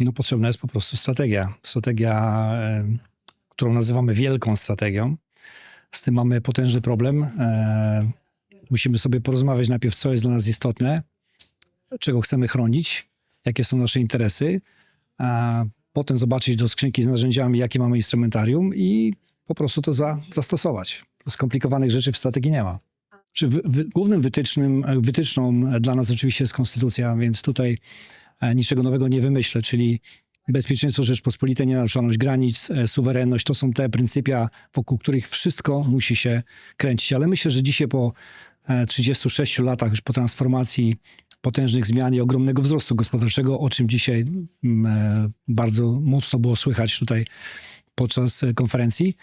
No potrzebna jest po prostu strategia. Strategia, e, którą nazywamy wielką strategią. Z tym mamy potężny problem. E, musimy sobie porozmawiać najpierw, co jest dla nas istotne, czego chcemy chronić, jakie są nasze interesy, a potem zobaczyć do skrzynki z narzędziami, jakie mamy instrumentarium i po prostu to za, zastosować. Skomplikowanych rzeczy w strategii nie ma. Czy wy, wy, głównym wytycznym, wytyczną dla nas oczywiście jest konstytucja, więc tutaj e, niczego nowego nie wymyślę, czyli bezpieczeństwo Rzeczpospolitej, nienaruszalność granic, e, suwerenność, to są te pryncypia, wokół których wszystko musi się kręcić. Ale myślę, że dzisiaj po e, 36 latach już po transformacji potężnych zmian i ogromnego wzrostu gospodarczego, o czym dzisiaj mm, e, bardzo mocno było słychać tutaj podczas e, konferencji,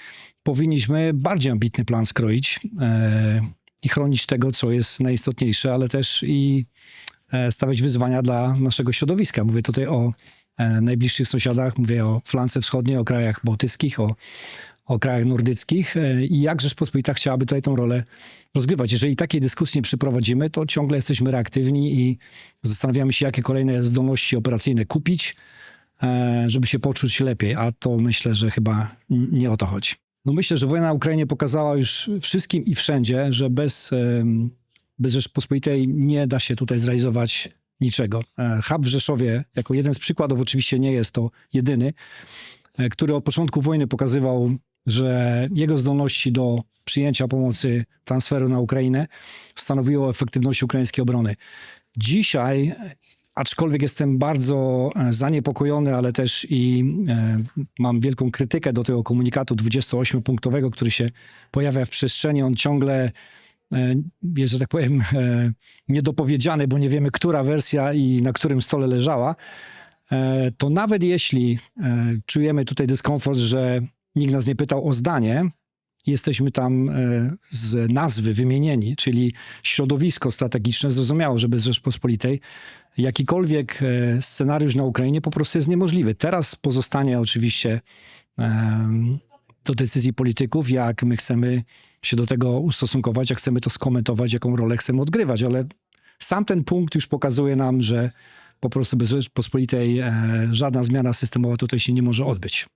powinniśmy bardziej ambitny plan skroić e, i chronić tego, co jest najistotniejsze, ale też i e, stawiać wyzwania dla naszego środowiska. Mówię tutaj o e, najbliższych sąsiadach, mówię o flance wschodniej, o krajach bałtyckich, o, o krajach nordyckich e, i jak Rzeczpospolita chciałaby tutaj tą rolę rozgrywać. Jeżeli takiej dyskusji nie przeprowadzimy, to ciągle jesteśmy reaktywni i zastanawiamy się, jakie kolejne zdolności operacyjne kupić, e, żeby się poczuć lepiej, a to myślę, że chyba nie o to chodzi. No myślę, że wojna na Ukrainie pokazała już wszystkim i wszędzie, że bez, bez Rzeczpospolitej nie da się tutaj zrealizować niczego. E, Hub w Rzeszowie, jako jeden z przykładów, oczywiście nie jest to jedyny, e, który od początku wojny pokazywał, że jego zdolności do przyjęcia pomocy, transferu na Ukrainę stanowiło efektywność ukraińskiej obrony. Dzisiaj, aczkolwiek jestem bardzo e, zaniepokojony, ale też i mam wielką krytykę do tego komunikatu 28-punktowego, który się pojawia w przestrzeni, on ciągle jest, że tak powiem, e, niedopowiedziany, bo nie wiemy, która wersja i na którym stole leżała, e, to nawet jeśli e, czujemy tutaj dyskomfort, że nikt nas nie pytał o zdanie, jesteśmy tam e, z nazwy wymienieni, czyli środowisko strategiczne, zrozumiało, że bez Rzeczpospolitej jakikolwiek e, scenariusz na Ukrainie po prostu jest niemożliwy. Teraz pozostanie oczywiście do decyzji polityków, jak my chcemy się do tego ustosunkować, jak chcemy to skomentować, jaką rolę chcemy odgrywać, ale sam ten punkt już pokazuje nam, że po prostu bez Rzeczpospolitej e, żadna zmiana systemowa tutaj się nie może odbyć.